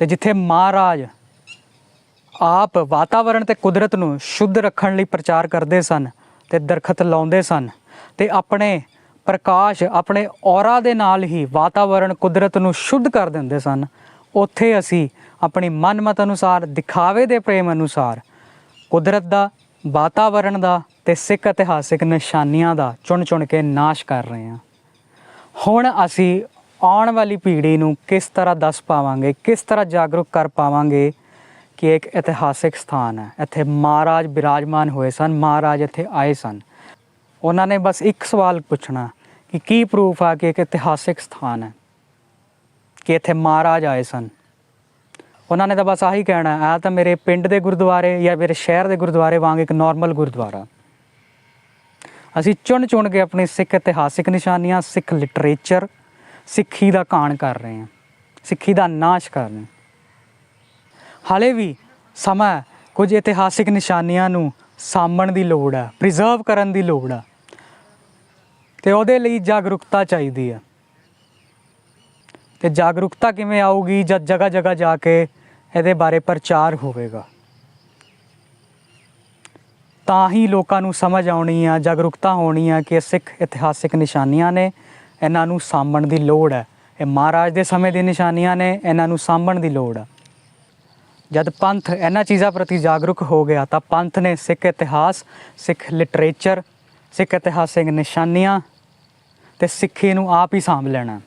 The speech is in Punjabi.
ਤੇ ਜਿੱਥੇ ਮਹਾਰਾਜ ਆਪ ਵਾਤਾਵਰਣ ਤੇ ਕੁਦਰਤ ਨੂੰ ਸ਼ੁੱਧ ਰੱਖਣ ਲਈ ਪ੍ਰਚਾਰ ਕਰਦੇ ਸਨ ਤੇ ਦਰਖਤ ਲਾਉਂਦੇ ਸਨ ਤੇ ਆਪਣੇ ਪ੍ਰਕਾਸ਼, ਆਪਣੇ ਔਰਾ ਦੇ ਨਾਲ ਹੀ ਵਾਤਾਵਰਣ, ਕੁਦਰਤ ਨੂੰ ਸ਼ੁੱਧ ਕਰ ਦਿੰਦੇ ਸਨ, ਉੱਥੇ ਅਸੀਂ ਆਪਣੀ ਮਨਮਤ ਅਨੁਸਾਰ, ਦਿਖਾਵੇ ਦੇ ਪ੍ਰੇਮ ਅਨੁਸਾਰ ਕੁਦਰਤ ਦਾ, ਵਾਤਾਵਰਣ ਦਾ ਤੇ ਸਿੱਖ ਇਤਿਹਾਸਿਕ ਨਿਸ਼ਾਨੀਆਂ ਦਾ ਚੁਣ ਚੁਣ ਕੇ ਨਾਸ਼ ਕਰ ਰਹੇ ਹਾਂ। ਹੁਣ ਅਸੀਂ ਆਉਣ ਵਾਲੀ ਪੀੜ੍ਹੀ ਨੂੰ ਕਿਸ ਤਰ੍ਹਾਂ ਦੱਸ ਪਾਵਾਂਗੇ, ਕਿਸ ਤਰ੍ਹਾਂ ਜਾਗਰੂਕ ਕਰ ਪਾਵਾਂਗੇ ਕਿ ਇੱਕ ਇਤਿਹਾਸਿਕ ਸਥਾਨ ਹੈ। ਇੱਥੇ ਮਹਾਰਾਜ ਬਿਰਾਜਮਾਨ ਹੋਏ ਸਨ, ਮਹਾਰਾਜ ਇੱਥੇ ਆਏ ਸਨ। ਉਹਨਾਂ ਨੇ ਬਸ ਇੱਕ ਸਵਾਲ ਪੁੱਛਣਾ ਕਿ ਕੀ ਪ੍ਰੂਫ ਆ ਕਿ ਇੱਕ ਇਤਿਹਾਸਿਕ ਸਥਾਨ ਹੈ? ਕਿ ਇੱਥੇ ਮਹਾਰਾਜ ਆਏ ਸਨ। ਉਹਨਾਂ ਨੇ ਤਾਂ ਬਸ ਆਹੀ ਕਹਿਣਾ, ਆ ਤਾਂ ਮੇਰੇ ਪਿੰਡ ਦੇ ਗੁਰਦੁਆਰੇ ਜਾਂ ਮੇਰੇ ਸ਼ਹਿਰ ਦੇ ਗੁਰਦੁਆਰੇ ਵਾਂਗ ਇੱਕ ਨਾਰਮਲ ਗੁਰਦੁਆਰਾ। ਅਸੀਂ ਚੁਣ ਚੁਣ ਕੇ ਆਪਣੀ ਸਿੱਖ ਇਤਿਹਾਸਿਕ ਨਿਸ਼ਾਨੀਆਂ, ਸਿੱਖ ਲਿਟਰੇਚਰ ਸਿੱਖੀ ਦਾ ਕਾਣ ਕਰ ਰਹੇ ਹਾਂ, ਸਿੱਖੀ ਦਾ ਨਾਸ਼ ਕਰ ਰਹੇ ਹਾਲੇ ਵੀ ਸਮਾਂ ਕੁਝ ਇਤਿਹਾਸਿਕ ਨਿਸ਼ਾਨੀਆਂ ਨੂੰ ਸਾਂਭਣ ਦੀ ਲੋੜ ਹੈ ਪ੍ਰੀਜ਼ਰਵ ਕਰਨ ਦੀ ਲੋੜ ਹੈ। ਤੇ ਉਹਦੇ ਲਈ ਜਾਗਰੂਕਤਾ ਚਾਹੀਦੀ ਹੈ। ਤੇ ਜਾਗਰੂਕਤਾ ਕਿਵੇਂ ਆਊਗੀ, ਜਦ ਜਗ੍ਹਾ ਜਗ੍ਹਾ ਜਾ ਕੇ ਇਹਦੇ ਬਾਰੇ ਪ੍ਰਚਾਰ ਹੋਵੇਗਾ। ਤਾਂ ਹੀ ਲੋਕਾਂ ਨੂੰ ਸਮਝ ਆਉਣੀ ਆ, ਜਾਗਰੂਕਤਾ ਹੋਣੀ ਆ ਕਿ ਇਹ ਸਿੱਖ ਇਤਿਹਾਸਿਕ ਨਿਸ਼ਾਨੀਆਂ ਨੇ ਇਹਨਾਂ ਨੂੰ ਸਾਂਭਣ ਦੀ ਲੋੜ ਹੈ। ਇਹ ਮਹਾਰਾਜ ਦੇ ਸਮੇਂ ਦੀ ਨਿਸ਼ਾਨੀਆਂ ਨੇ, ਇਹਨਾਂ ਨੂੰ ਸਾਂਭਣ ਦੀ ਲੋੜ ਹੈ। ਜਦ ਪੰਥ ਇਹਨਾਂ ਚੀਜ਼ਾਂ ਪ੍ਰਤੀ ਜਾਗਰੂਕ ਹੋ ਗਿਆ, ਤਾਂ ਪੰਥ ਨੇ ਸਿੱਖ ਇਤਿਹਾਸ, ਸਿੱਖ ਲਿਟਰੇਚਰ, ਸਿੱਖ ਇਤਿਹਾਸਿਕ ਨਿਸ਼ਾਨੀਆਂ ਤੇ ਸਿੱਖੀ ਨੂੰ ਆਪ ਹੀ ਸਾਂਭ ਲੈਣਾ।